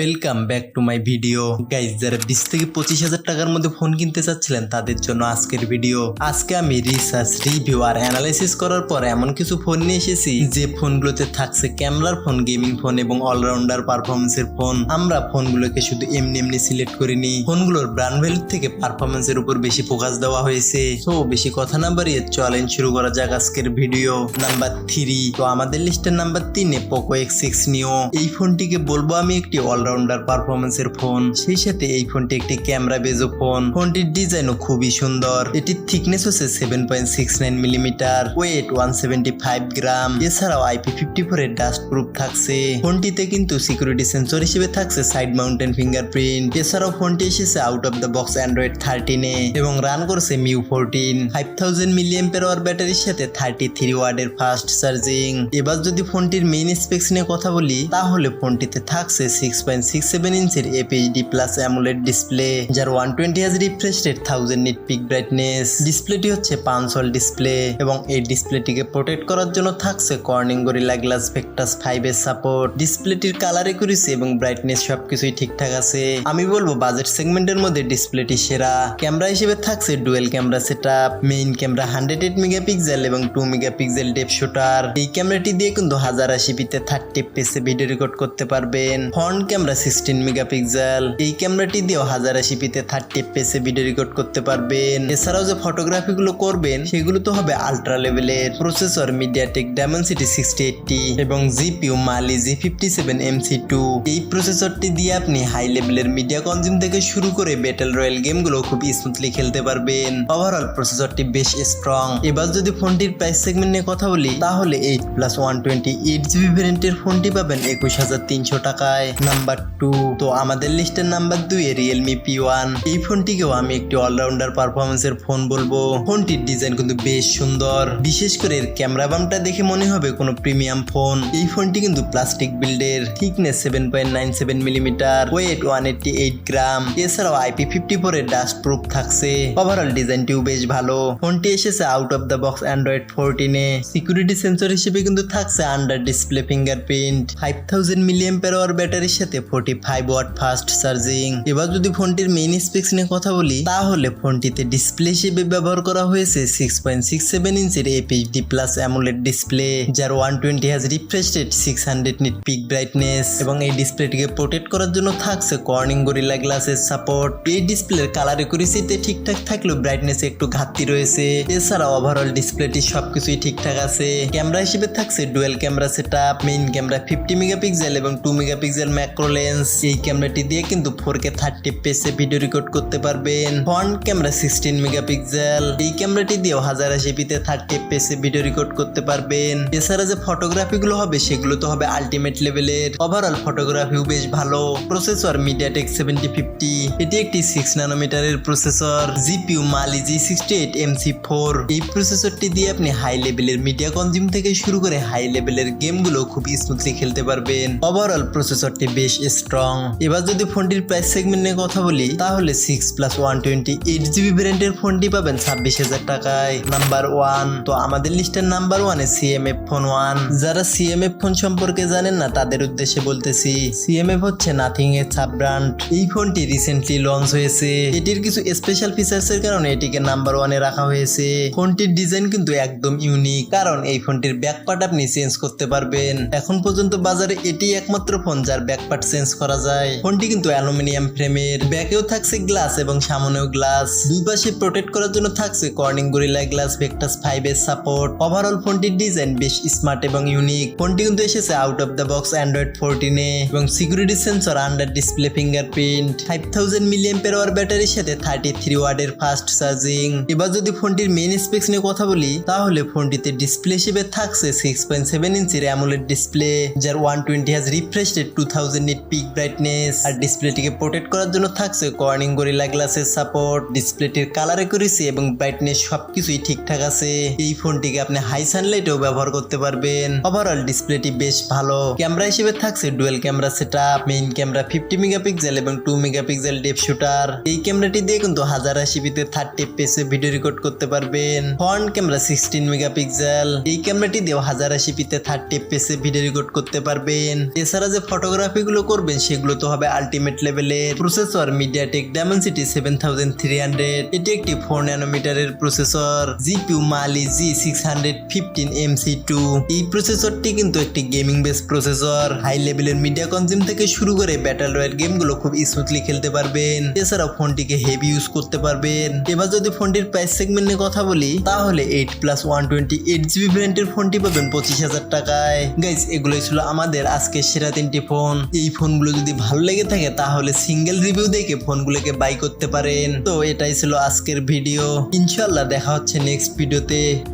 Welcome back to my video guys যারা বিশ থেকে পঁচিশ হাজার টাকার মধ্যে ফোন কিনতে চাচ্ছিলেন, তাদের জন্য আজকের ভিডিও আজকে আমি রিসার্চ রিভিউ আর অ্যানালাইসিস করার পর এমন কিছু ফোন নিয়ে এসেছি, যে ফোনগুলোতে থাকছে ক্যামেরার ফোন গেমিং ফোন এবং অলরাউন্ডার পারফরমেন্সের ফোন আমরা ফোনগুলোকে শুধু এমনি এমনি সিলেক্ট করিনি। ফোনগুলোর ব্র্যান্ড ভ্যালু থেকে পারফরমেন্সের উপর বেশি ফোকাস দেওয়া হয়েছে। তো বেশি কথা না বাড়িয়ে চলেন শুরু করা যাক আজকের ভিডিও নাম্বার থ্রি তো আমাদের লিস্টের নাম্বার তিনে পোকো এক্স সিক্স নিও এই ফোনটিকে বলব আমি একটি অলরাউন্ডার পারফরমেন্সের ফোন সেই সাথে এই ফোনটি একটি ক্যামেরা বেজো ফোন ফোনটির ডিজাইনও খুবই সুন্দর। এটির থিকনেস হচ্ছে seven point six nine millimetre weight one seventy five gram এছাড়াও আইপি ফিফটি ফোর এর ডাস্ট প্রুফ থাকছে। ফোনটিতে কিন্তু সিকিউরিটি সেন্সর হিসেবে থাকছে সাইড মাউন্টেন ফিঙ্গারপ্রিন্ট এছাড়াও ফোনটি এসেছে out of the box Android থার্টিনে এবং রান করছে mu fourteen five thousand million power ব্যাটারির সাথে থার্টি থ্রি ওয়ার্ডের ফাস্ট চার্জিং এবার যদি ফোনটির মেইন স্পেক্স নিয়ে কথা বলি, তাহলে ফোনটিতে থাকছে সিক্স পয়েন্ট সিক্স সেভেন ইঞ্চের এপিএইচডি প্লাস অ্যামুলেট ডিসপ্লে যার ওয়ান টোয়েন্টি হাজ refresh rate thousand nits peak brightness ডিসপ্লেটি হচ্ছে পাঁচশল ডিসপ্লে এবং এই ডিসপ্লেটিকে প্রোটেক্ট করার জন্য থাকছে Corning Gorilla Glass Victus five এর সাপোর্ট ডিসপ্লেটির কালার একুরেসি এবং ব্রাইটনেস সবকিছুই ঠিকঠাক আছে। আমি বলব বাজেট সেগমেন্টের মধ্যে ডিসপ্লেটি সেরা। ক্যামেরা হিসেবে থাকছে dual camera setup main camera hundred eight megapixel এবং টু মেগাপিক্সেল ডেপ শুটার এই ক্যামেরাটি দিয়ে কিন্তু হাজার আশি পিতে থার্টি পেসে ভিডিও রেকর্ড করতে পারবেন। ফ্রন্ট ক্যামেরা সিক্সটিন মেগাপিক্সেল এই ক্যামেরাটি দিয়েও হাজার আশি পিতে থার্টি পেসে ভিডিও রেকর্ড করতে পারবেন। এছাড়াও যে ফটোগ্রাফি গুলো করবেন, সেগুলো তো হবে আলট্রা লেভেলের processor MediaTek Dimensity sixty eighty এবং GPU Mali G fifty seven MC two এই প্রসেসরটি দিয়ে আপনি হাই লেভেলের মিডিয়া কনজিউম থেকে শুরু করে ব্যাটেল রয়্যাল গেমগুলো খুব স্মুথলি খেলতে পারবেন। ওভারঅল প্রসেসরটি বেশ স্ট্রং এবার যদি ফোনটির প্রাইস সেগমেন্ট নিয়ে কথা বলি, তাহলে eight plus one twenty eight GB ভ্যারিয়েন্টের ফোনটি পাবেন একুশ হাজার তিনশো টাকায়। নাম্বার টু তো আমাদের লিস্টের নাম্বার দুই রিয়েলমি পি ওয়ান এই ফোনটিকেও আমি একটি অলরাউন্ডার পারফরমেন্সের ফোন বলব। ফোনটির ডিজাইন কিন্তু বেশ সুন্দর। বিশেষ করে এর ক্যামেরা বামটা দেখে মনে হবে কোনো প্রিমিয়াম ফোন এই ফোনটি কিন্তু plastic বিল্ডের thickness seven point nine seven millimetre weight one eighty eight gram এছাড়াও আইপি ফিফটি ফোর এর ডাস্ট প্রুফ থাকছে। ওভারঅল ডিজাইনটিও বেশ ভালো। ফোনটি এসেছে out of the box Android ফোরটিনে security sensor হিসেবে কিন্তু থাকছে under display fingerprint five thousand million power ব্যাটারির সাথে forty five watt fast charging এবার যদি ফোনটির মেইন স্পেক্স নিয়ে কথা বলি, তাহলে ফোনটিতে ডিসপ্লে হিসেবে ব্যবহার করা হয়েছে সিক্স পয়েন্ট সিক্স সেভেন ইঞ্চের এপিএইচডি প্লাস অ্যামুলেট ডিসপ্লে যার ওয়ান টোয়েন্টি হাজ refresh rate six hundred nits peak brightness এবং এই ডিসপ্লেটিকে প্রোটেক্ট করার জন্য থাকছে কর্নিং গরিলা গ্লাসের সাপোর্ট এই ডিসপ্লের কালার একুরেসিতে ঠিকঠাক থাকলেও ব্রাইটনেস একটু ঘাটতি রয়েছে। এছাড়া ওভারঅল ডিসপ্লেটি সবকিছুই ঠিকঠাক আছে। ক্যামেরা হিসেবে থাকছে dual camera setup main camera fifty megapixel এবং টু মেগাপিক্সেল ম্যাক্রো লেন্স এই ক্যামেরাটি দিয়ে কিন্তু ফোর কে থার্টি পেসে ভিডিও রেকর্ড করতে পারবেন। ফ্রন্ট ক্যামেরা সিক্সটিন মেগাপিক্সেল এই ক্যামেরাটি দিয়েও হাজার আশি পিতে থার্টি পেসে ভিডিও রেকর্ড করতে পারবেন। এছাড়া যে ফটোগ্রাফি গুলো হবে, সেগুলো তো হবে আলটিমেট লেভেলের ওভারঅল ফটোগ্রাফিও বেশ ভালো। প্রসেসর মিডিয়াটেক সেভেন্টি ফিফটি এটি একটি six ন্যানোমিটারের processor GPU Mali G sixty eight MC four এই প্রসেসরটি দিয়ে আপনি হাই লেভেলের মিডিয়া কনজিউম থেকে শুরু করে হাই লেভেলের গেমগুলো খুব স্মুথলি খেলতে পারবেন। ওভারঅল প্রসেসরটি বেশ স্ট্রং এবার যদি ফোনটির প্রাইস সেগমেন্ট নিয়ে কথা বলি, তাহলে six plus one twenty eight GB ভ্যারিয়েন্টের ফোনটি পাবেন ছাব্বিশ হাজার টাকায়। নাম্বার ওয়ান তো আমাদের লিস্টের নাম্বার ওয়ানে সিএমএফ ফোন ওয়ান যারা সিএমএফ ফোন সম্পর্কে জানেন না, তাদের উদ্দেশ্যে বলতেছি সিএমএফ হচ্ছে নাথিং এর সাব ব্র্যান্ড এই ফোনটি রিসেন্টলি লঞ্চ হয়েছে। এটির কিছু স্পেশাল ফিচার্স এর কারণে এটিকে নাম্বার ওয়ানে রাখা হয়েছে। ফোনটির ডিজাইন কিন্তু একদম ইউনিক কারণ এই ফোনটির ব্যাক পার্ট আপনি চেঞ্জ করতে পারবেন। এখন পর্যন্ত বাজারে এটি একমাত্র ফোন যার ব্যাক পার্ট চেঞ্জ করা যায়। ফোনটি কিন্তু অ্যালুমিনিয়াম ফ্রেমের। ব্যাকেও থাকছে গ্লাস এবং সামনেও গ্লাস। দুই পাশে প্রোটেক্ট করার জন্য থাকছে Corning Gorilla Glass, Victus five এর সাপোর্ট। ওভারঅল ফোনটির ডিজাইন বেশ স্মার্ট এবং ইউনিক। ফোনটি কিন্তু এসেছে out of the box Android ফোরটিনে এবং security sensor under display fingerprint five thousand million power ব্যাটারির সাথে থার্টি থ্রি ওয়ার্ডের ফাস্ট চার্জিং এবার যদি ফোনটির মেইন স্পেক্স নিয়ে কথা বলি, তাহলে ফোনটিতে ডিসপ্লে হিসেবে থাকছে সিক্স পয়েন্ট সেভেন ইঞ্চির অ্যামুলেট ডিসপ্লে যার ওয়ান টোয়েন্টি হাজ refresh rate two thousand peak brightness আর ডিসপ্লেটিকে প্রোটেক্ট করার জন্য থাকছে কর্নিং গরিলা গ্লাসের সাপোর্ট ডিসপ্লেটির কালার একুরেসি এবং ব্রাইটনেস সবকিছুই ঠিকঠাক আছে। এই ফোনটিকে আপনি হাই সানলাইটেও ব্যবহার করতে পারবেন। ওভারঅল ডিসপ্লেটি বেশ ভালো। ক্যামেরা হিসেবে থাকছে dual camera setup main camera fifty megapixel এবং টু মেগাপিক্সেল ডেপ শুটার এই ক্যামেরাটি দিয়ে কিন্তু হাজার আশি পিতে থার্টি পেসে ভিডিও রেকর্ড করতে পারবেন। ফ্রন্ট ক্যামেরা সিক্সটিন মেগাপিক্সেল এই ক্যামেরাটি দিয়েও হাজার আশি পিতে থার্টি পেসে ভিডিও রেকর্ড করতে পারবেন। এছাড়া যে ফটোগ্রাফি গুলো করবেন, সেগুলো তো হবে আলটিমেট লেভেলের processor MediaTek Dimensity seven thousand three hundred এটি একটি four ন্যানোমিটারের processor GPU Mali G six hundred fifteen MC two এই প্রসেসরটি কিন্তু একটি গেমিং বেস প্রসেসর হাই লেভেলের মিডিয়া কনজিউম থেকে শুরু করে ব্যাটেল রয়্যাল গেমগুলো খুব স্মুথলি খেলতে পারবেন। এছাড়াও ফোনটিকে হেভি ইউজ করতে পারবেন। এবার যদি ফোনটির প্রাইস সেগমেন্ট নিয়ে কথা বলি, তাহলে eight plus one twenty eight GB ভ্যারিয়েন্টের ফোনটি পাবেন পঁচিশ হাজার টাকায়। গাইজ এগুলোই ছিল আমাদের আজকের সেরা তিনটি ফোন এই ফোনগুলো যদি ভালো লেগে থাকে, তাহলে সিঙ্গেল রিভিউ দেখে ফোনগুলোকে বাই করতে পারেন। তো এটাই ছিল আজকের ভিডিও ইনশাল্লাহ দেখা হচ্ছে নেক্সট ভিডিওতে